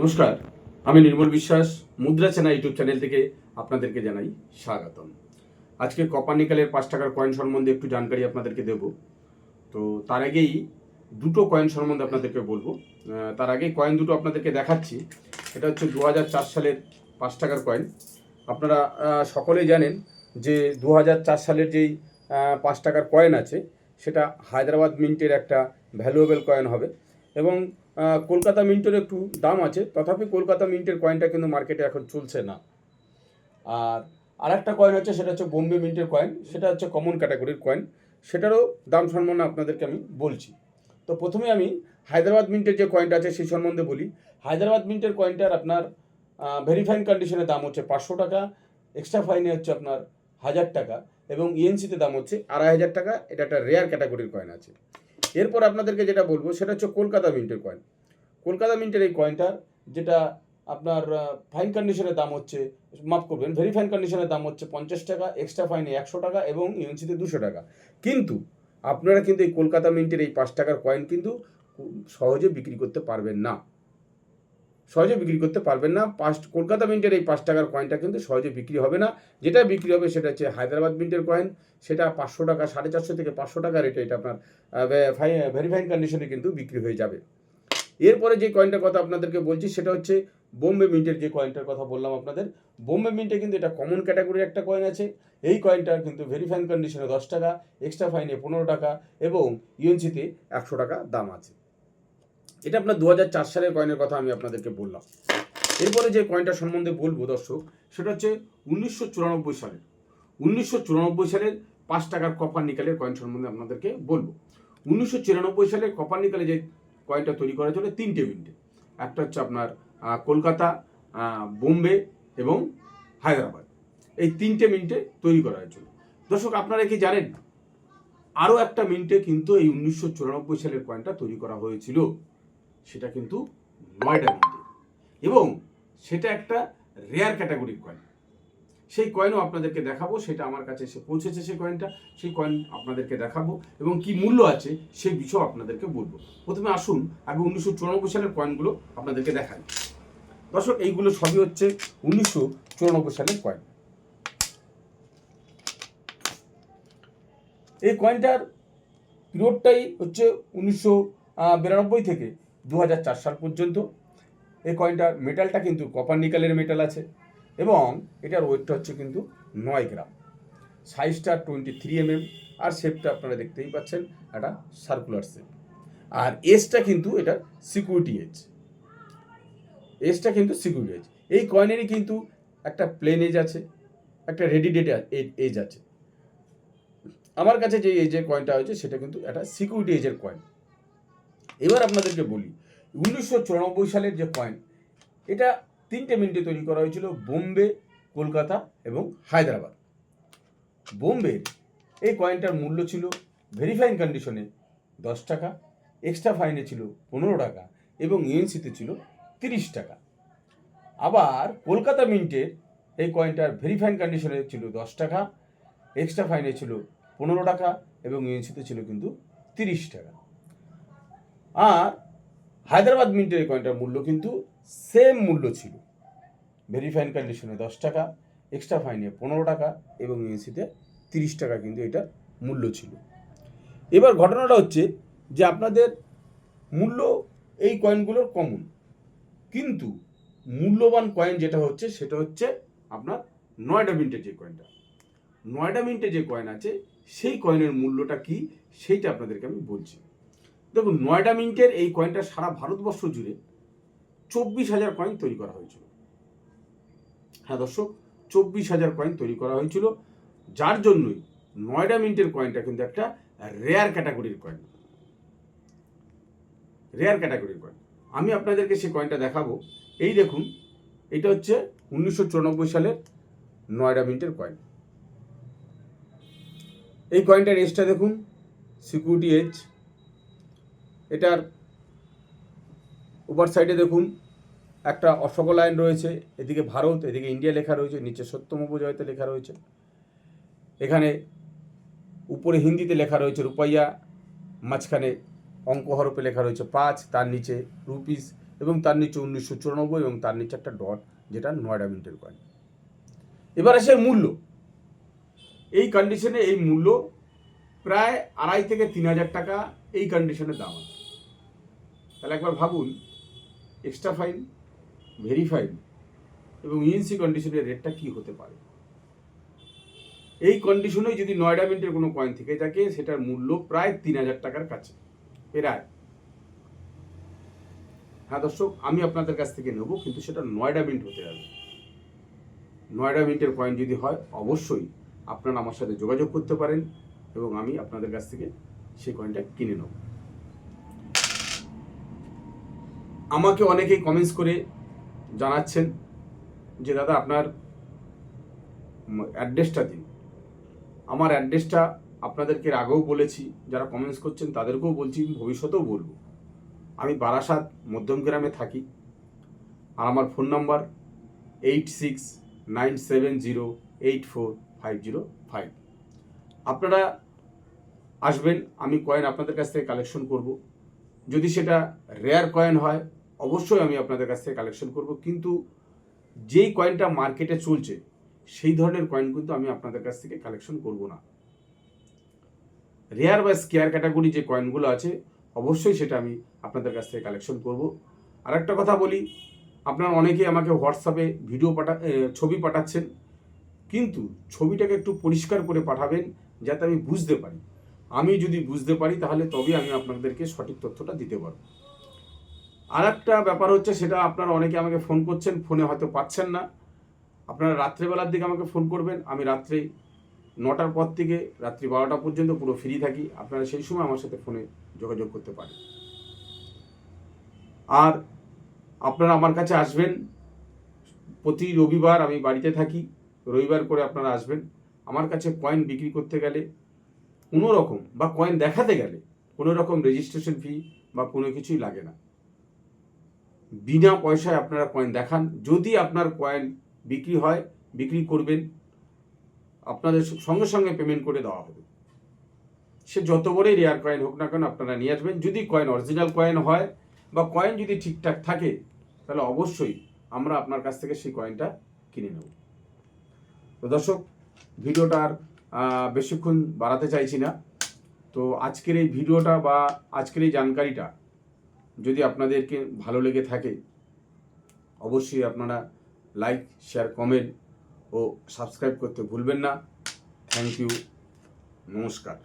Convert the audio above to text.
নমস্কার, আমি নির্মল বিশ্বাস, মুদ্রা চেনা ইউটিউব চ্যানেল থেকে আপনাদেরকে জানাই স্বাগতম। আজকে কপার নিকেলের পাঁচ টাকার কয়েন সম্বন্ধে একটু জানকারি আপনাদেরকে দেব। তো তার আগেই দুটো কয়েন সম্বন্ধে আপনাদেরকে বলব। তার আগে কয়েন দুটো আপনাদেরকে দেখাচ্ছি। এটা হচ্ছে দু হাজার চার সালের পাঁচ টাকার কয়েন আপনারা সকলেই জানেন যে দু হাজার চার সালের যেই পাঁচ টাকার কয়েন আছে, সেটা হায়দ্রাবাদ মিন্টের একটা ভ্যালুয়েবল কয়েন হবে। এবং কলকাতা মিন্টের একটু দাম আছে। তথাপি কলকাতা মিন্টের কয়েনটা কিন্তু মার্কেটে এখন চলছে না। আর আরেকটা কয়েন হচ্ছে সেটা হচ্ছে বোম্বে মিন্টের কয়েন সেটা হচ্ছে কমন ক্যাটাগরির কয়েন সেটারও দাম সম্বন্ধে আপনাদেরকে আমি বলছি। তো প্রথমে আমি হায়দ্রাবাদ মিন্টের যে কয়েনটা আছে, সেই সম্বন্ধে বলি। হায়দ্রাবাদ মিন্টের কয়েনটার আপনার ভেরিফাইন কন্ডিশনের দাম হচ্ছে পাঁচশো টাকা এক্সট্রা ফাইনে হচ্ছে আপনার হাজার টাকা এবং ইএনসিতে দাম হচ্ছে আড়াই হাজার টাকা। এটা একটা রেয়ার ক্যাটাগরির কয়েন আছে। এরপর আপনাদেরকে যেটা বলব, সেটা হচ্ছে কলকাতা মিন্টের কয়েন কলকাতা মিন্টের এই কয়েনটার যেটা আপনার ফাইন কন্ডিশনের দাম হচ্ছে, মাফ করবেন ভেরি ফাইন কন্ডিশনের দাম হচ্ছে পঞ্চাশ টাকা এক্সট্রা ফাইনে একশো টাকা এবং ইউএনসিতে দুশো টাকা। কিন্তু আপনারা কিন্তু এই কলকাতা মিন্টের এই পাঁচ টাকার কয়েন কিন্তু সহজে বিক্রি করতে পারবেন না। সহজে বিক্রি করতে পারবেন না। পাঁচ কলকাতা মিন্টের এই পাঁচ টাকার কয়েনটা কিন্তু সহজে বিক্রি হবে না। যেটা বিক্রি হবে সেটা হচ্ছে হায়দ্রাবাদ মিন্টের কয়েন সেটা পাঁচশো টাকা, সাড়ে চারশো থেকে পাঁচশো টাকা রেটে এটা আপনার ভেরিফাইন কন্ডিশনে কিন্তু বিক্রি হয়ে যাবে। এরপরে যে কয়েনটার কথা আপনাদেরকে বলছি, সেটা হচ্ছে বোম্বে মিন্টের যে কয়েনটার কথা বললাম আপনাদের। বোম্বে মিন্টে কিন্তু এটা কমন ক্যাটাগরির একটা কয়েন আছে। এই কয়েনটার কিন্তু ভেরিফাইন কন্ডিশনে দশ টাকা এক্সট্রা ফাইনে পনেরো টাকা এবং ইউএনসিতে একশো টাকা দাম আছে। এটা আপনার দু হাজার সালের কয়েনের কথা আমি আপনাদেরকে বললাম। এরপরে যে কয়েনটা সম্বন্ধে বলব দর্শক, সেটা হচ্ছে উনিশশো চুরানব্বই সালের। উনিশশো চুরানব্বই সালের পাঁচ টাকার কপার নিকালের কয়েন সম্বন্ধে আপনাদেরকে বলব। উনিশশো সালে কপার নিকালে যে কয়েনটা তৈরি করা হয়েছিল, তিনটে মিনিটে একটা হচ্ছে আপনার কলকাতা বোম্বে এবং হায়দ্রাবাদ। এই তিনটে মিনিটে তৈরি করা হয়েছিল। দর্শক, আপনারা কি জানেন? আরও একটা মিনিটে কিন্তু এই উনিশশো চুরানব্বই সালের কয়েনটা তৈরি করা হয়েছিল। সেটা কিন্তু নয়ডা মিনিটে এবং সেটা একটা রেয়ার ক্যাটাগরির কয়েন সেই কয়েনও আপনাদেরকে দেখাবো, সেটা আমার কাছে এসে পৌঁছেছে সেই কয়েনটা সেই কয়েন আপনাদেরকে দেখাবো, এবং কি মূল্য আছে সেই বিষয় আপনাদেরকে বলব। প্রথমে আসুন, আগে উনিশশো চুরানব্বই সালের কয়েনগুলো আপনাদেরকে দেখাই। দর্শক, এইগুলো সবই হচ্ছে উনিশশো চুরানব্বই সালের কয়েন এই কয়েনটার পিরিয়ডটাই হচ্ছে উনিশশো বিরানব্বই থেকে। দু হাজার চার সাল পর্যন্ত। এই কয়েনটার মেটালটা কিন্তু কপার নিকালের মেটাল আছে এবং এটার ওয়েটটা হচ্ছে কিন্তু নয় গ্রাম। সাইজটা টোয়েন্টি থ্রি এমএম আর শেপটা আপনারা দেখতেই পাচ্ছেন একটা সার্কুলার শেপ আর এজটা কিন্তু এটা সিকিউরিটি এজ এজটা কিন্তু সিকিউরিটি এজ এই কয়েনেরই কিন্তু একটা প্লেন এজ আছে, একটা রেডি ডেট এজ আছে। আমার কাছে যে এজের কয়েনটা হয়েছে, সেটা কিন্তু একটা সিকিউরিটি এজের কয়েন এবার আপনাদেরকে বলি, উনিশশো চুরানব্বই সালের যে কয়েন এটা তিনটে মিনিটে তৈরি করা হয়েছিল, বোম্বে, কলকাতা এবং হায়দ্রাবাদ। বোম্বের এই কয়েনটার মূল্য ছিল ভেরিফাইন কন্ডিশনে দশ টাকা এক্সট্রা ফাইনে ছিল পনেরো টাকা এবং ইউএনসিতে ছিল তিরিশ টাকা। আবার কলকাতা মিন্টের এই কয়েনটার ভেরিফাইন কন্ডিশনে ছিল দশ টাকা এক্সট্রা ফাইনে ছিল পনেরো টাকা এবং ইউএনসিতে ছিল কিন্তু তিরিশ টাকা। আর হায়দ্রাবাদ মিন্টের কয়েনটার মূল্য কিন্তু সেম মূল্য ছিল। ভেরিফাইন কন্ডিশনে দশ টাকা এক্সট্রা ফাইনে পনেরো টাকা এবং ইউএনসিতে তিরিশ টাকা কিন্তু এটার মূল্য ছিল। এবার ঘটনাটা হচ্ছে যে আপনাদের মূল্য এই কয়েনগুলোর কমন কিন্তু মূল্যবান কয়েন যেটা হচ্ছে সেটা হচ্ছে আপনার নয়ডা মিন্টের যে কয়েনটা নয়ডা মিন্টে যে কয়েন আছে, সেই কয়েনের মূল্যটা কি? সেইটা আপনাদেরকে আমি বলছি। দেখুন, নয়ডা মিন্টের এই কয়েনটা সারা ভারতবর্ষ জুড়ে চব্বিশ হাজার কয়েন তৈরি করা হয়েছিল। হ্যাঁ দর্শক, চব্বিশ হাজার কয়েন তৈরি করা হয়েছিল। যার জন্যই নয়ডা মিন্টের কয়েনটা কিন্তু একটা রেয়ার ক্যাটাগরির কয়েন রেয়ার ক্যাটাগরির কয়েন আমি আপনাদেরকে সেই কয়েনটা দেখাবো। এই দেখুন, এটা হচ্ছে উনিশশো চুরানব্বই সালের নয়ডা মিন্টের কয়েন এই কয়েনটার এজটা দেখুন সিকিউরিটি এজ এটার উপর সাইডে দেখুন, একটা অশোক লাইন রয়েছে, এদিকে ভারত, এদিকে ইন্ডিয়া লেখা রয়েছে, নিচে সত্যম উপজয়তে লেখা রয়েছে। এখানে উপরে হিন্দিতে লেখা রয়েছে রুপাইয়া, মাঝখানে অঙ্ক হরপে লেখা রয়েছে পাঁচ, তার নিচে রুপিস এবং তার নিচে উনিশশো চুরানব্বই এবং তার নিচে একটা ডট যেটা নয়ডা মিন্টের কয়েন এবার আসে মূল্য। এই কন্ডিশনে এই মূল্য প্রায় আড়াই থেকে তিন হাজার টাকা, এই কন্ডিশনে দাম আছে। তাহলে একবার ভাবুন এক্সট্রা ফাইন ভেরিফাইড এবং ইএনসি কন্ডিশনের রেটটা কি হতে পারে? এই কন্ডিশনে যদি নয়ডা মিন্টের কোনো কয়েন থেকে থাকে, সেটার মূল্য প্রায় তিন হাজার টাকার কাছে। প্রায় হ্যাঁ দর্শক, আমি আপনাদের কাছ থেকে নেব, কিন্তু সেটা নয়ডা মিন্ট হতে হবে। নয়ডা মিন্টের কয়েন যদি হয়, অবশ্যই আপনারা আমার সাথে যোগাযোগ করতে পারেন, এবং আমি আপনাদের কাছ থেকে সেই কয়েনটা কিনে নেব। আমাকে অনেকেই কমেন্টস করে জানাচ্ছেন যে, দাদা, আপনার অ্যাড্রেসটা দিন। আমার অ্যাড্রেসটা আপনাদেরকে আগেও বলেছি, যারা কমেন্টস করছেন তাদেরকেও বলছি ভবিষ্যতেও বলব। আমি বারাসাত মধ্যমগ্রামে থাকি আর আমার phone number eight six nine seven zero eight four five zero five আপনারা আসবেন, আমি কয়েন আপনাদের কাছ থেকে কালেকশন করব। যদি সেটা রেয়ার কয়েন হয় অবশ্যই আমি আপনাদের কাছ থেকে কালেকশন করব। কিন্তু যেই কয়েনটা মার্কেটে চলছে, সেই ধরনের কয়েন কিন্তু আমি আপনাদের কাছ থেকে কালেকশন করব না। রেয়ার বা স্কেয়ার ক্যাটাগরি যে কয়েনগুলো আছে, অবশ্যই সেটা আমি আপনাদের কাছ থেকে কালেকশন করব। আর একটা কথা বলি, আপনারা অনেকেই আমাকে হোয়াটসঅ্যাপে ভিডিও পাঠা ছবি পাঠাচ্ছেন। কিন্তু ছবিটাকে একটু পরিষ্কার করে পাঠাবেন যাতে আমি বুঝতে পারি। আমি যদি বুঝতে পারি, তাহলে তবে আমি আপনাদেরকে সঠিক তথ্যটা দিতে পারব। আর একটা ব্যাপার হচ্ছে সেটা আপনারা অনেকে আমাকে ফোন করছেন ফোনে হয়তো পাচ্ছেন না। আপনারা রাত্রেবেলার দিকে আমাকে ফোন করবেন। আমি রাত্রে নটার পর থেকে রাত্রি বারোটা পর্যন্ত পুরো ফ্রি থাকি। আপনারা সেই সময় আমার সাথে ফোনে যোগাযোগ করতে পারেন। আর আপনারা আমার কাছে আসবেন। প্রতি রবিবার আমি বাড়িতে থাকি। রবিবার করে আপনারা আসবেন। আমার কাছে কয়েন বিক্রি করতে গেলে কোনো রকম বা কয়েন দেখাতে গেলে কোনো রকম রেজিস্ট্রেশন ফি বা কোনো কিছুই লাগে না। বিনা পয়সায় আপনারা কয়েন দেখান। যদি আপনার কয়েন বিক্রি হয়, বিক্রি করবেন, আপনাদের সঙ্গে সঙ্গে পেমেন্ট করে দেওয়া হবে। সে যত বড়ই রেয়ার কয়েন হোক না কেন আপনারা নিয়ে আসবেন। যদি কয়েন অরিজিনাল কয়েন হয় বা কয়েন যদি ঠিকঠাক থাকে, তাহলে অবশ্যই আমরা আপনার কাছ থেকে সেই কয়েনটা কিনে নেব। তো দর্শক ভিডিওটার বেশিক্ষণ বাড়াতে চাইছি না। তো আজকের এই ভিডিওটা বা আজকের এই জানকারিটা যদি আপনাদেরকে ভালো লেগে থাকে, অবশ্যই আপনারা লাইক শেয়ার কমেন্ট ও সাবস্ক্রাইব করতে ভুলবেন না। থ্যাংক ইউ নমস্কার।